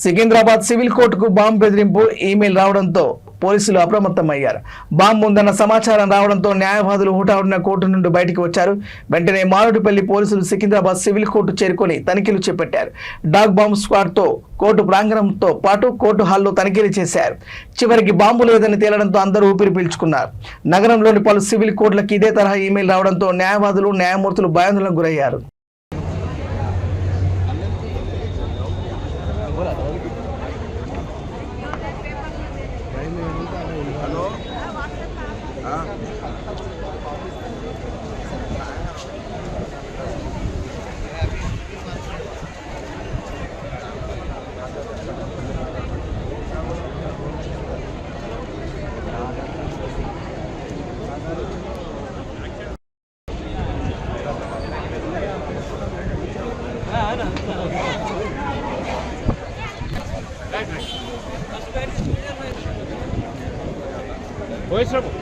Secunderabad civil కోర్టుకు bomb బెదిరింపు email రావడంతో పోలీసులు అప్రమత్తమయ్యారు. బాంబు ఉందన్న సమాచారం రావడంతో న్యాయవాదులు హుటాహుటిన కోర్టు నుండి బయటికి వచ్చారు. వెంటనే మారుడుపల్లి పోలీసులు సికింద్రాబాద్ సివిల్ కోర్టు చేరుకొని తనిఖీలు చేపట్టారు. డాగ్ బాంబ్ స్క్వాడ్తో కోర్టు ప్రాంగణంతో పాటు కోర్టు హాల్లో తనిఖీలు చేశారు. చివరికి బాంబు లేదని తేలడంతో అందరూ ఊపిరి పీల్చుకున్నారు. నగరంలోని పలు సివిల్ కోర్టులకు ఇదే తరహా ఈమెయిల్ రావడంతో న్యాయవాదులు న్యాయమూర్తులు భయాందోళనకు గురయ్యారు. Oi, Samu.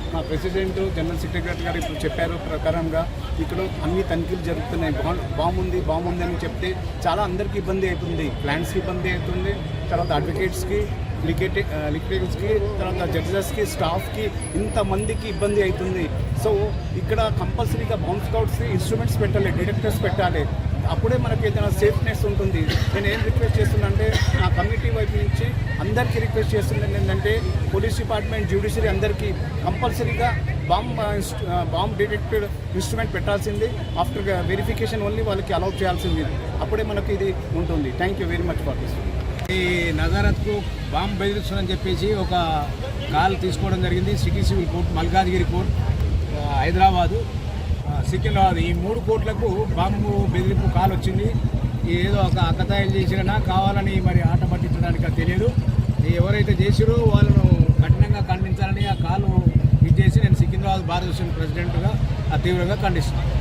మా ప్రెసిడెంట్ జనరల్ సెక్రటరీ గారు ఇప్పుడు చెప్పారు ప్రకారంగా ఇక్కడ అన్ని తనిఖీలు జరుగుతున్నాయి. బా బాంబు ఉంది బాంబు ఉంది అని చెప్తే చాలా అందరికీ ఇబ్బంది అవుతుంది. ప్లాంట్స్కి ఇబ్బంది అవుతుంది. తర్వాత అడ్వకేట్స్కి లికేట్ లిక్విడ్స్కి తర్వాత జడ్జెస్కి స్టాఫ్కి ఇంతమందికి ఇబ్బంది అవుతుంది. సో ఇక్కడ కంపల్సరీగా బౌన్స్ స్కౌట్స్ ఇన్స్ట్రుమెంట్స్ పెట్టాలి డిటెక్టర్స్ పెట్టాలి. అప్పుడే మనకి ఏదైనా సేఫ్నెస్ ఉంటుంది. నేను ఏం రిక్వెస్ట్ చేస్తున్నానంటే నా కమిటీ వైపు నుంచి అందరికీ రిక్వెస్ట్ చేస్తున్నాను ఏంటంటే పోలీస్ డిపార్ట్మెంట్ జ్యుడిషియరీ అందరికీ కంపల్సరీగా బాంబ్ బాంబ్ డిటెక్టెడ్ ఇన్స్ట్రుమెంట్ పెట్టాల్సింది. ఆఫ్టర్ వెరిఫికేషన్ ఓన్లీ వాళ్ళకి అలౌ చేయాల్సింది. అప్పుడే మనకి ఇది ఉంటుంది. Thank you very much for this ఈ నజారత్కు బాంబు బెదిరిస్తుందని చెప్పేసి ఒక కాల్ తీసుకోవడం జరిగింది. City civil court Malkajgiri court Hyderabad Secunderabad. ఈ మూడు కోట్లకు బాంబు బెదిరింపు కాల్ వచ్చింది. ఏదో ఒక అక్కతాయిలు చేసినా కావాలని మరి ఆట పట్టించడానికి తెలియదు. ఎవరైతే చేసిరో వాళ్ళను కఠినంగా ఖండించాలని ఆ కాలు ఇది చేసి నేను సికింద్రాబాద్ భారతదేశం ప్రెసిడెంట్గా తీవ్రంగా ఖండిస్తున్నాను